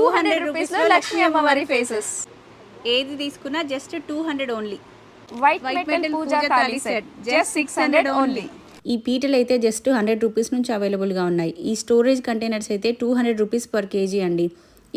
Two hundred రూపీస్లో లక్ష్మీ అమ్మవారి faces ఏది తీసుకున్నా just two hundred only white metal puja thali set just six hundred only ఈ పీటలు అయితే జస్ట్ హండ్రెడ్ రూపీస్ నుంచి అవైలబుల్గా ఉన్నాయి. ఈ స్టోరేజ్ కంటైనర్స్ అయితే two hundred rupees per kg అండి.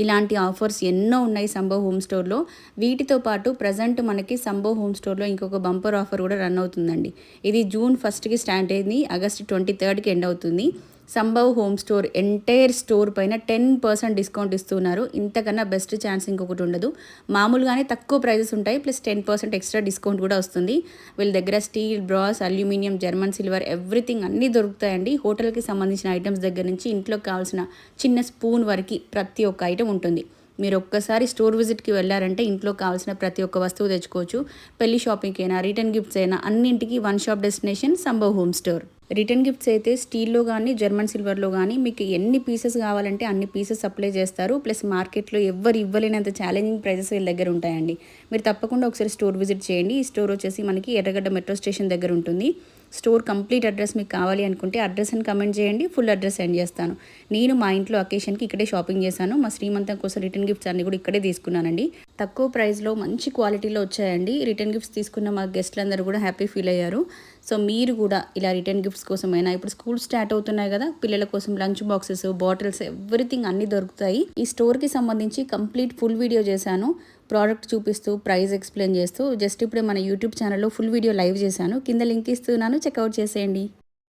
ఇలాంటి ఆఫర్స్ ఎన్నో ఉన్నాయి సంభవ్ హోమ్ స్టోర్లో వీటితో పాటు ప్రజెంట్ మనకి సంభవ్ హోమ్ స్టోర్లో ఇంకొక బంపర్ ఆఫర్ కూడా రన్ అవుతుందండి. ఇది జూన్ ఫస్ట్కి స్టార్ట్ అయింది. ఆగస్ట్ ట్వంటీ థర్డ్కి ఎండ్ అవుతుంది. Sambhav home store entire store పైన టెన్ పర్సెంట్ డిస్కౌంట్ ఇస్తున్నారు. ఇంతకన్నా బెస్ట్ ఛాన్స్ ఇంకొకటి ఉండదు. మామూలుగానే తక్కువ ప్రైజెస్ ఉంటాయి plus ten percent extra discount కూడా వస్తుంది. వీళ్ళ దగ్గర steel brass aluminium German silver everything అన్నీ దొరుకుతాయండి. హోటల్కి సంబంధించిన ఐటమ్స్ దగ్గర నుంచి ఇంట్లోకి కావాల్సిన చిన్న స్పూన్ వరకు ప్రతి ఒక్క ఐటెం ఉంటుంది. మీరు ఒక్కసారి స్టోర్ విజిట్కి వెళ్ళారంటే ఇంట్లో కావాల్సిన ప్రతి ఒక్క వస్తువు తెచ్చుకోవచ్చు. పెళ్ళి షాపింగ్కి అయినా రిటర్న్ గిఫ్ట్స్ అయినా అన్నింటికి one shop destination Sambhav home store return gifts అయితే స్టీల్లో కానీ జర్మన్ సిల్వర్లో కానీ మీకు ఎన్ని పీసెస్ కావాలంటే అన్ని పీసెస్ సప్లై చేస్తారు. ప్లస్ మార్కెట్లో ఎవ్వరు ఇవ్వలేనంత ఛాలెంజింగ్ ప్రైజెస్ వీళ్ళ దగ్గర ఉంటాయండి. మీరు తప్పకుండా ఒకసారి స్టోర్ విజిట్ చేయండి. ఈ స్టోర్ వచ్చేసి మనకి ఎర్రగడ్డ మెట్రో స్టేషన్ దగ్గర ఉంటుంది. స్టోర్ కంప్లీట్ అడ్రస్ మీకు కావాలి అనుకుంటే అడ్రస్ అని కమెంట్ చేయండి. ఫుల్ అడ్రస్ సెండ్ చేస్తాను. నేను మా ఇంట్లో అకేషన్కి ఇక్కడే షాపింగ్ చేశాను. మా శ్రీమంతం కోసం రిటర్న్ గిఫ్ట్స్ అన్ని కూడా ఇక్కడే తీసుకున్నానండి. తక్కువ ప్రైస్లో మంచి క్వాలిటీలో వచ్చాయండి. రిటర్న్ గిఫ్ట్స్ తీసుకున్న మా గెస్ట్లందరూ కూడా హ్యాపీ ఫీల్ అయ్యారు. సో మీరు కూడా ఇలా రిటర్న్ గిఫ్ట్స్ కోసమైనా ఇప్పుడు స్కూల్ స్టార్ట్ అవుతున్నాయి కదా పిల్లల కోసం లంచ్ బాక్సెస్ బాటిల్స్ ఎవ్రీథింగ్ అన్ని దొరుకుతాయి. ఈ స్టోర్కి సంబంధించి కంప్లీట్ ఫుల్ వీడియో చేశాను. ప్రోడక్ట్ చూపిస్తూ ప్రైస్ ఎక్స్ప్లెయిన్ చేస్తూ జస్ట్ ఇప్పుడే మన యూట్యూబ్ ఛానల్లో ఫుల్ వీడియో లైవ్ చేశాను. కింద లింక్ ఇస్తున్నాను చెక్అవుట్ చేసేయండి.